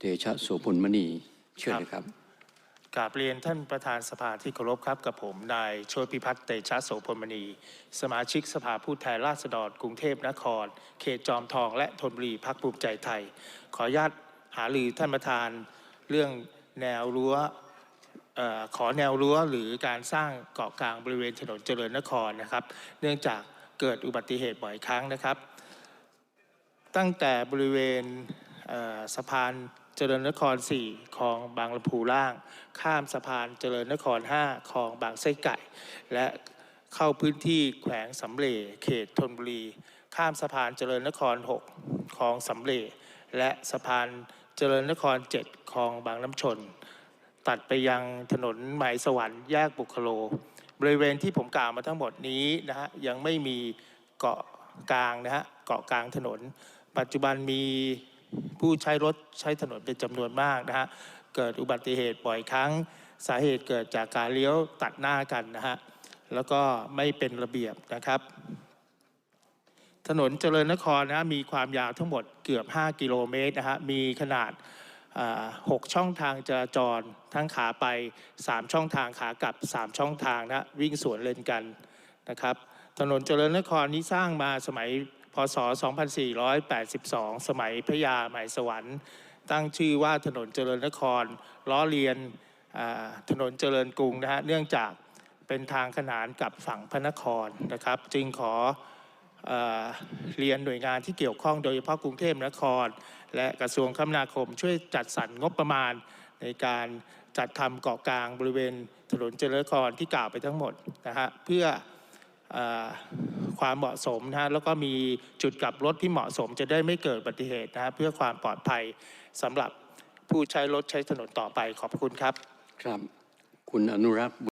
เดชะโสพลมณีเชิญนะครับกราบเรียนท่านประธานสภาที่เคารพครับกับผมนายโชติพิพัฒน์เตชะโสพลมณี สมาชิกสภาผู้แทนราษฎรกรุงเทพนคร เขตจอมทองและธนบุรีพักภูมิใจไทย ขออนุญาตหารือท่านประธานเรื่องแนวรั้วออขอแนวรั้วหรือการสร้างเกาะกลางบริเวณถนนเจริญนครนะครับ เนื่องจากเกิดอุบัติเหตุบ่อยครั้งนะครับ ตั้งแต่บริเวณเสะพาน เจริญนคร 4คลองบางลำพูล่าง ข้ามสะพานเจริญนคร 5คลองบางไส้ไก่ และเข้าพื้นที่แขวงสำเร็เขตธนบุรี ข้ามสะพานเจริญนคร 6คลองสำเร็และสะพานเจริญนคร 7คลองบางน้ำชน ตัดไปยังถนนหมายสวรรค์แยกบุคโล บริเวณที่ผมกล่าวมาทั้งหมดนี้นะฮะยังไม่มีเกาะกลางนะฮะเกาะกลางถนน ปัจจุบันมี ผู้ใช้รถใช้ถนนเป็นจำนวนมากนะฮะเกิดอุบัติเหตุบ่อยครั้ง สาเหตุเกิดจากการเลี้ยวตัดหน้ากันนะฮะแล้วก็ไม่เป็นระเบียบนะครับ ถนนเจริญนครนะมีความยาวทั้งหมดเกือบ 5 กิโลเมตรนะฮะมีขนาดาหกช่องทางจราจรทั้งขาไป 3 ช่องทางขากลับ 3 ช่องทางนะวิ่งสวนเลนกันนะครับ ถนนเจริญนครนี้สร้างมาสมัย พศ 2482 สมัยพระยาหมายสวรรค์ ตั้งชื่อว่าถนนเจริญนคร ล้อเลียนถนนเจริญกรุงนะฮะเนื่องจากเป็นทางขนานกับฝั่งพระนครนะครับ จึงขอเอเรียนหน่วยงานที่เกี่ยวข้องโดยเฉพาะกรุงเทพมหานคร และกระทรวงคมนาคมช่วยจัดสรรงบประมาณในการจัดทำเกาะกลางบริเวณถนนเจริญนครที่กล่าวไปทั้งหมดนะฮะเพื่ออ ความเหมาะสมนะฮะแล้วก็มีจุดกลับรถที่เหมาะสม จะได้ไม่เกิดอุบัติเหตุนะฮะเพื่อความปลอดภัยสำหรับผู้ใช้รถใช้ถนนต่อไปขอบคุณครับ ครับ คุณอนุรักษ์